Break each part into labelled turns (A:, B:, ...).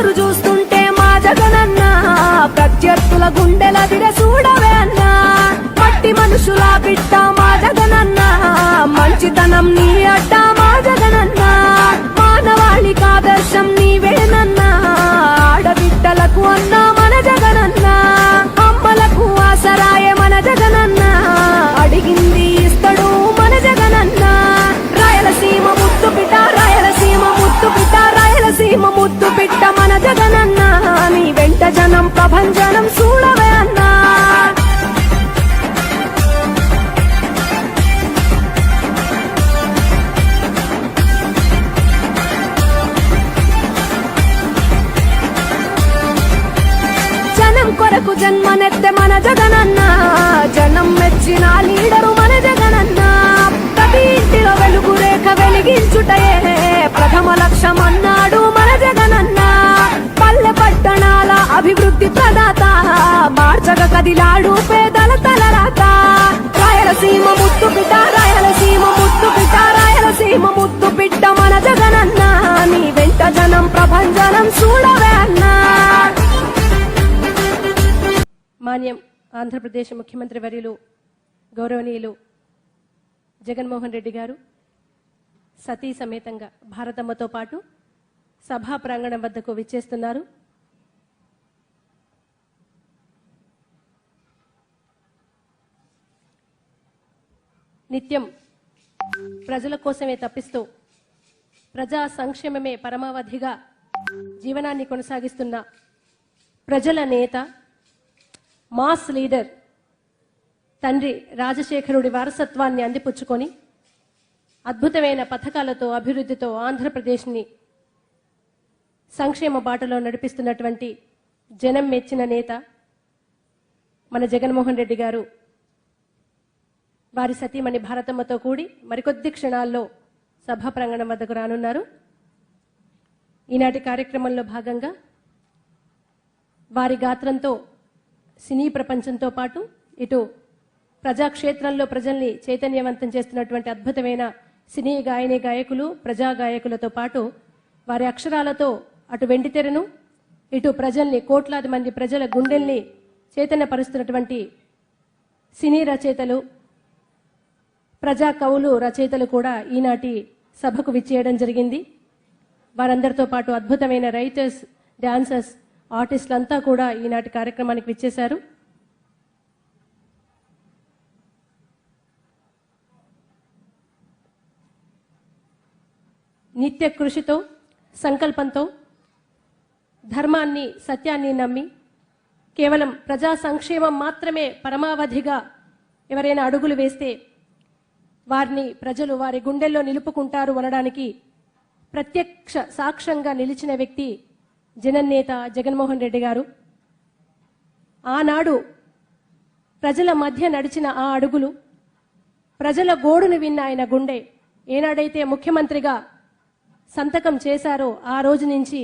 A: ఎవరు చూస్తుంటే మా జగనన్న ప్రత్యర్థుల గుండెల దిర చూడవే అన్నా. మట్టి మనుషుల బిడ్డ మా జగనన్న మంచితనం నీ బిడ్డ మన జగనన్న నీ వెంట జనం ప్రభంజనం చూడవే అన్నా. జనం కొరకు జన్మ ముద్దు బిడ్డ రాయలసీమ ముద్దు బిడ్డ రాయలసీమ ముద్దు బిడ్డ మన జగనన్న. నీ వెంట జనం ప్రభంజనం చూడవే అన్నా.
B: మాన్యం ఆంధ్రప్రదేశ్ ముఖ్యమంత్రి వర్యులు గౌరవనీయులు జగన్మోహన్ రెడ్డి గారు సతీ సమేతంగా భారతమ్మతో పాటు సభా ప్రాంగణం వద్దకు విచ్చేస్తున్నారు. నిత్యం ప్రజల కోసమే తప్పిస్తూ ప్రజా సంక్షేమమే పరమావధిగా జీవనాన్ని కొనసాగిస్తున్న ప్రజల నేత మాస్ లీడర్ తండ్రి రాజశేఖరుడి వారసత్వాన్ని అందిపుచ్చుకొని అద్భుతమైన పథకాలతో అభివృద్ధితో ఆంధ్రప్రదేశ్ని సంక్షేమ బాటలో నడిపిస్తున్నటువంటి జనం మెచ్చిన నేత మన జగన్మోహన్ రెడ్డి గారు వారి సతీమణి భారతమ్మతో కూడి మరికొద్ది క్షణాల్లో సభా ప్రాంగణం వద్దకు రానున్నారు. ఈనాటి కార్యక్రమంలో భాగంగా వారి గాత్రంతో సినీ ప్రపంచంతో పాటు ఇటు ప్రజాక్షేత్రంలో ప్రజల్ని చైతన్యవంతం చేస్తున్నటువంటి అద్భుతమైన సినీ గాయని గాయకులు ప్రజా గాయకులతో పాటు వారి అక్షరాలతో అటు వెండితెరను ఇటు ప్రజల్ని కోట్లాది మంది ప్రజల గుండెల్ని చైతన్యపరుస్తున్నటువంటి సినీ రచయితలు ప్రజా కవులు రచయితలు కూడా ఈనాటి సభకు విచ్చేయడం జరిగింది. వారందరితో పాటు అద్భుతమైన రైటర్స్ డాన్సర్స్ ఆర్టిస్టులంతా కూడా ఈనాటి కార్యక్రమానికి విచ్చేశారు. నిత్య కృషితో సంకల్పంతో ధర్మాన్ని సత్యాన్ని నమ్మి కేవలం ప్రజా సంక్షేమం మాత్రమే పరమావధిగా ఎవరైనా అడుగులు వేస్తే వారిని ప్రజలు వారి గుండెల్లో నిలుపుకుంటారు అనడానికి ప్రత్యక్ష సాక్ష్యంగా నిలిచిన వ్యక్తి జననేత జగన్మోహన్ రెడ్డి గారు. ఆనాడు ప్రజల మధ్య నడిచిన ఆ అడుగులు ప్రజల గోడును విన్న ఆయన గుండె ఏనాడైతే ముఖ్యమంత్రిగా సంతకం చేశారో ఆ రోజు నుంచి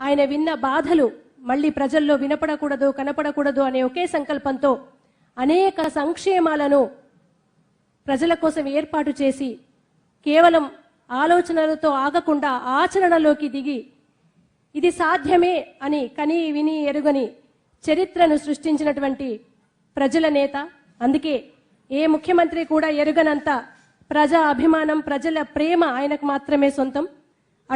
B: ఆయన విన్న బాధలు మళ్ళీ ప్రజల్లో వినపడకూడదు కనపడకూడదు అనే ఒకే సంకల్పంతో అనేక సంక్షేమాలను ప్రజల కోసం ఏర్పాటు చేసి కేవలం ఆలోచనలతో ఆగకుండా ఆచరణలోకి దిగి ఇది సాధ్యమే అని కని విని ఎరుగని చరిత్రను సృష్టించినటువంటి ప్రజల నేత. అందుకే ఏ ముఖ్యమంత్రి కూడా ఎరుగనంత ప్రజా అభిమానం ప్రజల ప్రేమ ఆయనకు మాత్రమే సొంతం.